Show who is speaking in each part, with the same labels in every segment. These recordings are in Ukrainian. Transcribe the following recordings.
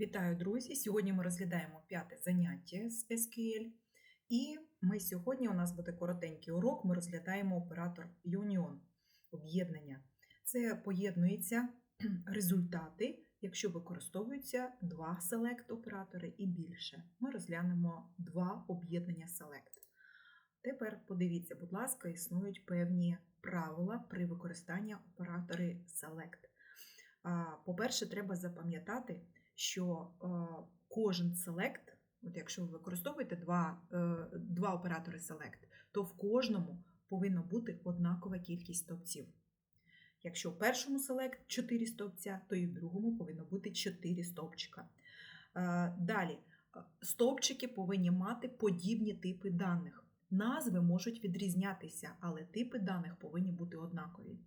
Speaker 1: Вітаю, друзі! Сьогодні ми розглядаємо п'яте заняття з SQL. І ми сьогодні у нас буде коротенький урок. Ми розглядаємо оператор Union об'єднання. Це поєднуються результати, якщо використовуються два select оператори і більше. Ми розглянемо два об'єднання select. Тепер подивіться, будь ласка, існують певні правила при використанні оператори select. По-перше, треба запам'ятати, що е, кожен select, от якщо ви використовуєте два, е, два оператори select, то в кожному повинна бути однакова кількість стовпців. Якщо в першому select 4 стовпця, то і в другому повинно бути 4 стовпчика. Е, Далі, стовпчики повинні мати подібні типи даних. Назви можуть відрізнятися, але типи даних повинні бути однакові.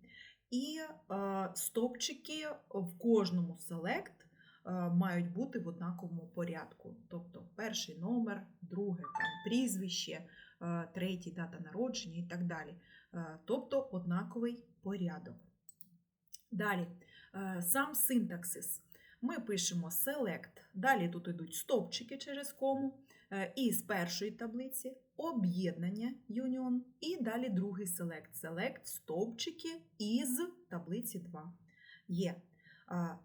Speaker 1: І стовпчики в кожному е, мають бути в однаковому порядку. Тобто перший номер, друге там, прізвище, е, третій дата народження і так далі. Е, тобто однаковий порядок. Далі, е, сам синтаксис. Ми пишемо select, далі тут йдуть стовпчики через кому, е, і з першої таблиці об'єднання union, і далі другий select. Select стовпчики із таблиці 2. Є.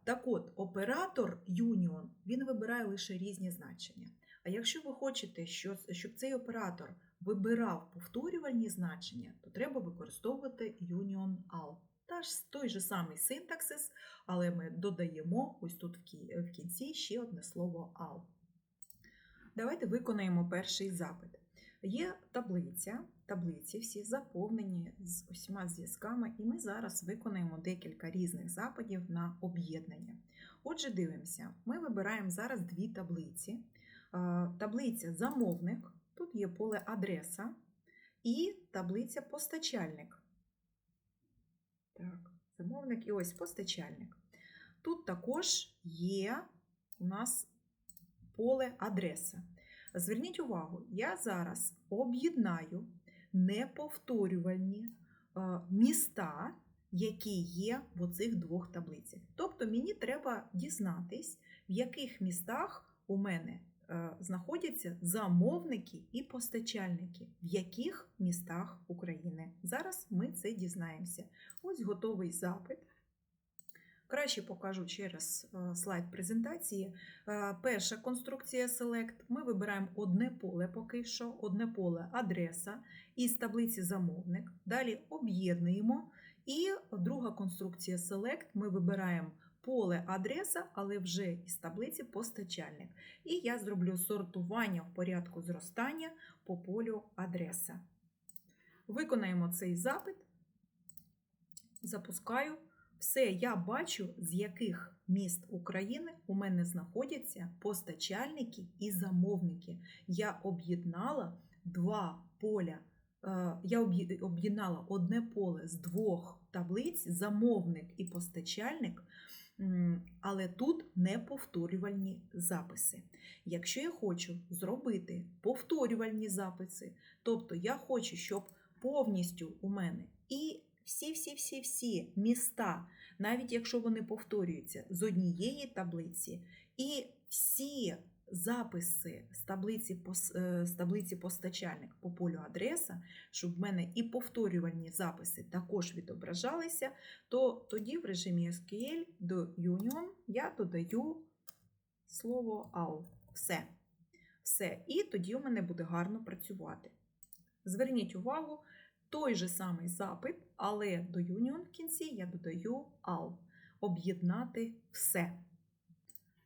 Speaker 1: Так от, оператор union, він вибирає лише різні значення. А якщо ви хочете, щоб цей оператор вибирав повторювальні значення, то треба використовувати union all. Та ж той же самий синтаксис, але ми додаємо ось тут в кінці ще одне слово all. Давайте виконаємо перший запит. Є таблиця, таблиці всі заповнені з усіма зв'язками, і ми зараз виконаємо декілька різних запитів на об'єднання. Отже, дивимося, ми вибираємо зараз дві таблиці. Е, Таблиця замовник, тут є поле адреса, і таблиця постачальник. Так, замовник і ось постачальник. Тут також є у нас поле адреса. Зверніть увагу, я зараз об'єднаю неповторювальні е, міста, які є в оцих двох таблицях. Тобто мені треба дізнатись, в яких містах у мене е, знаходяться замовники і постачальники, в яких містах України. Зараз ми це дізнаємося. Ось готовий запит. Краще покажу через е, слайд презентації. Е, Перша конструкція Select. Ми вибираємо одне поле поки що, одне поле адреса із таблиці замовник. Далі об'єднуємо. І друга конструкція Select. Ми вибираємо поле адреса, але вже із таблиці постачальник. І я зроблю сортування в порядку зростання по полю адреса. Виконаємо цей запит. Запускаю. Все, я бачу, з яких міст України у мене знаходяться постачальники і замовники. Я об'єднала два поля. е, Я об'єднала одне поле з двох таблиць, замовник і постачальник, але тут не повторювальні записи. Якщо я хочу зробити повторювальні записи, тобто я хочу, щоб повністю у мене і всі-всі-всі-всі міста, навіть якщо вони повторюються з однієї таблиці, і всі записи з таблиці, е, з таблиці постачальник по полю адреса, щоб в мене і повторювальні записи також відображалися, то тоді в режимі SQL до Union я додаю слово all. Все. Все. І тоді у мене буде гарно працювати. Зверніть увагу, той же самий запит, але до Union в кінці я додаю all. Об'єднати все.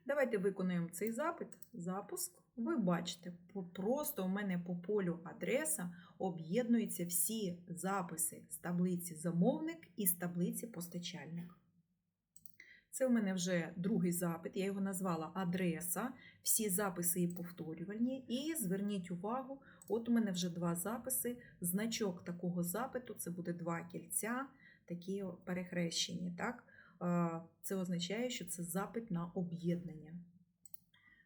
Speaker 1: Давайте виконуємо цей запит. Запуск. Ви бачите, просто у мене по полю адреса об'єднуються всі записи з таблиці замовник і з таблиці постачальник. Це у мене вже другий запит, я його назвала адреса. Всі записи є повторювальні. І зверніть увагу, от у мене вже два записи. Значок такого запиту це буде два кільця, такі перехрещені. Так? Це означає, що це запит на об'єднання.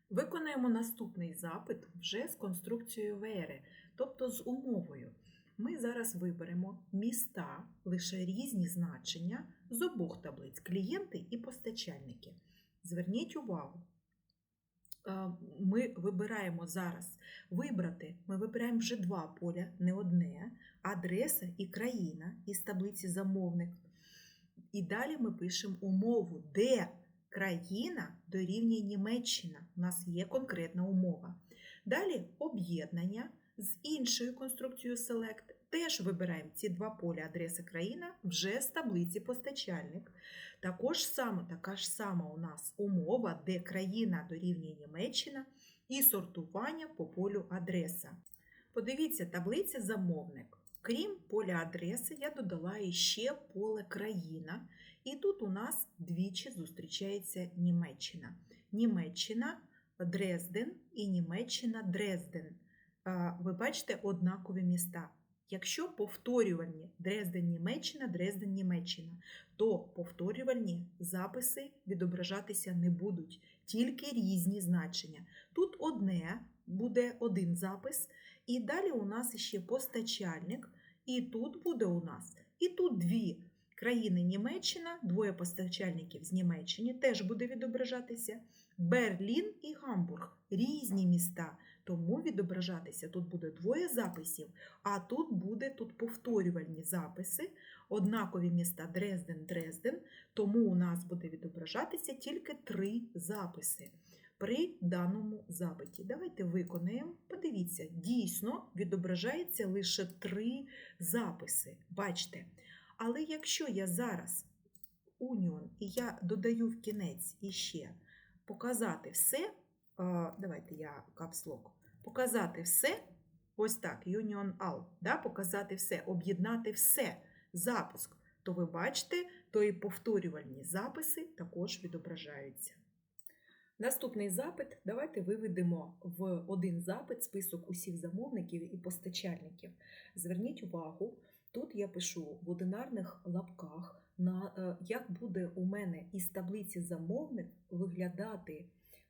Speaker 1: Виконаємо наступний запит вже з конструкцією вери, тобто з умовою. Ми зараз виберемо міста, лише різні значення з обох таблиць клієнти і постачальники. Зверніть увагу, ми вибираємо зараз вибрати, ми вибираємо вже два поля, не одне, адреса і країна із таблиці замовник. І далі ми пишемо умову, де країна дорівнює Німеччина. У нас є конкретна умова. Далі об'єднання з іншою конструкцією Select. Теж вибираємо ці два поля адреса країна вже з таблиці постачальник. Також саме, така ж сама у нас умова, де країна дорівнює Німеччина і сортування по полю адреса. Подивіться, таблиця замовник. Крім поля адреси, я додала іще поле країна. І тут у нас двічі зустрічається Німеччина. Німеччина Дрезден і Німеччина Дрезден. Ви бачите однакові міста. Якщо повторювальні Дрезден Німеччина, Дрезден Німеччина, то повторювальні записи відображатися не будуть, тільки різні значення. Тут одне буде один запис, і далі у нас ще постачальник, і тут буде у нас, і тут дві країни Німеччина, двоє постачальників з Німеччини теж буде відображатися. Берлін і Гамбург різні міста, тому відображатися тут буде двоє записів, а тут буде тут повторювальні записи, однакові міста Дрезден, Дрезден, тому у нас буде відображатися тільки три записи при даному запиті. Давайте виконаємо. Подивіться, дійсно відображається лише три записи. Бачите. Але якщо я зараз уніон і я додаю в кінець іще показати все, давайте я капслок, показати все, ось так, Union All, да, показати все, об'єднати все, запуск, то ви бачите, то і повторювальні записи також відображаються. Наступний запит давайте виведемо в один запит список усіх замовників і постачальників. Зверніть увагу, тут я пишу в одинарних лапках, на, е, як буде у мене із таблиці замовник виглядати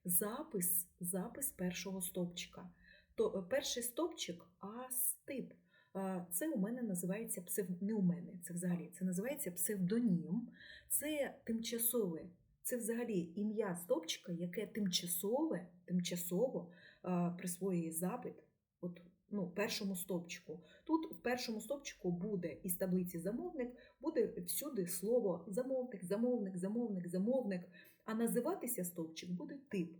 Speaker 1: запис, запис першого стовпчика. То е, перший стовпчик АСТИП. Це у мене називається псев... не у мене, це взагалі це називається псевдонім. Це тимчасове це взагалі ім'я стовпчика, яке тимчасове, тимчасово присвоює запит от, ну, першому стовпчику. Тут в першому стовпчику буде із таблиці замовник, буде всюди слово замовник, замовник, замовник, замовник, а називатися стовпчик буде тип.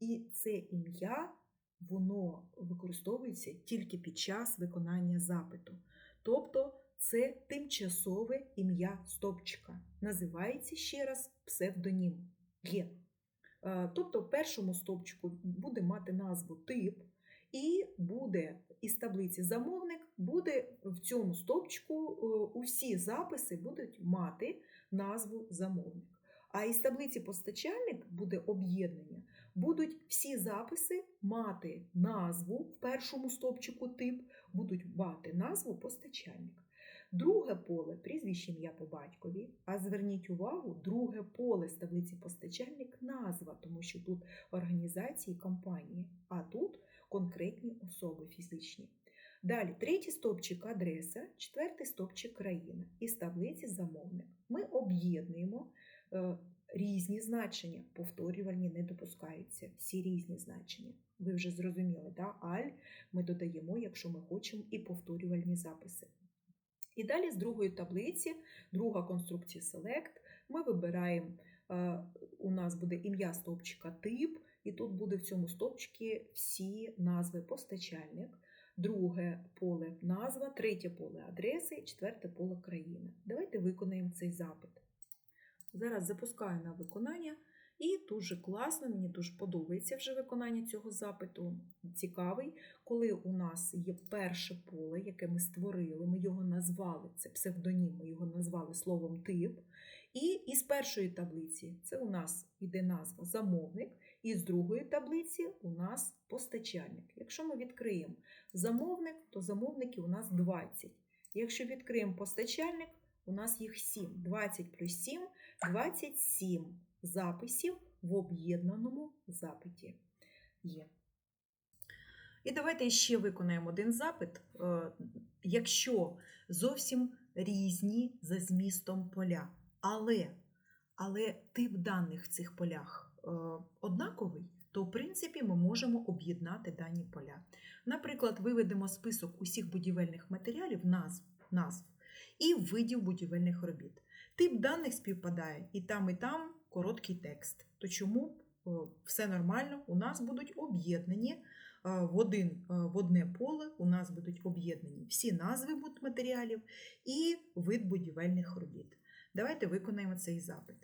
Speaker 1: І це ім'я воно використовується тільки під час виконання запиту. Тобто це тимчасове ім'я стовпчика. Називається ще раз псевдонім є. Е, Тобто в першому стовпчику буде мати назву тип, і буде із таблиці замовник, буде в цьому стовпчику е, усі записи будуть мати назву замовник. А із таблиці постачальник буде об'єднання, будуть всі записи мати назву в першому стовпчику тип, будуть мати назву постачальник. Друге поле прізвище ім'я по батькові, а зверніть увагу, друге поле з таблиці постачальник назва, тому що тут організації компанії, а тут конкретні особи фізичні. Далі, третій стовпчик адреса, четвертий стовпчик країна. Із таблиці замовник. Ми об'єднуємо е, різні значення, повторювальні не допускаються, всі різні значення. Ви вже зрозуміли, да? аль ми додаємо, якщо ми хочемо, і повторювальні записи. І далі з другої таблиці, друга конструкція Select, ми вибираємо, е, у нас буде ім'я стовпчика тип, і тут буде в цьому стовпчику всі назви постачальник, друге поле назва, третє поле адреси четверте поле країна. Давайте виконаємо цей запит. Зараз запускаю на виконання. І дуже класно, мені дуже подобається вже виконання цього запиту. Цікавий, коли у нас є перше поле, яке ми створили, ми його назвали, це псевдонім, ми його назвали словом тип. І із першої таблиці це у нас йде назва замовник, і з другої таблиці у нас постачальник. Якщо ми відкриємо замовник, то замовників у нас 20. Якщо відкриємо постачальник, у нас їх 7. 20 плюс 7 27 записів в об'єднаному запиті є. І давайте ще виконаємо один запит, е, якщо зовсім різні за змістом поля. Але, але даних в цих полях е, однаковий, то в принципі. ми можемо об'єднати дані поля. Наприклад, виведемо список усіх будівельних матеріалів, назв, назв і видів будівельних робіт. Тип даних співпадає і там, і там короткий текст. То чому е, все нормально? У нас будуть об'єднані е, в, один, в одне поле, у нас будуть об'єднані всі назви будматеріалів і вид будівельних робіт. Давайте виконаємо цей запит.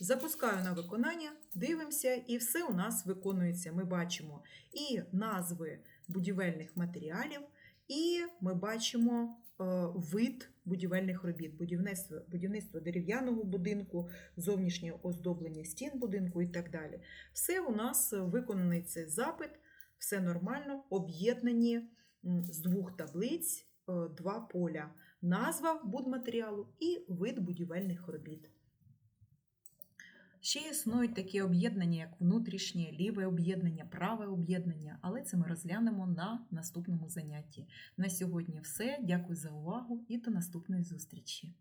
Speaker 1: Запускаю на виконання, дивимося, і все у нас виконується. Ми бачимо і назви будівельних матеріалів, і ми бачимо е, вид будівельних робіт, будівництво, будівництво дерев'яного будинку, зовнішнє оздоблення стін будинку і так далі. Все у нас виконаний цей запит, все нормально, об'єднані з двох таблиць е, два поля: назва будматеріалу і вид будівельних робіт. Ще існують такі об'єднання, як внутрішнє, ліве об'єднання, праве об'єднання, але це ми розглянемо на наступному занятті. На сьогодні все. Дякую за увагу і до наступної зустрічі!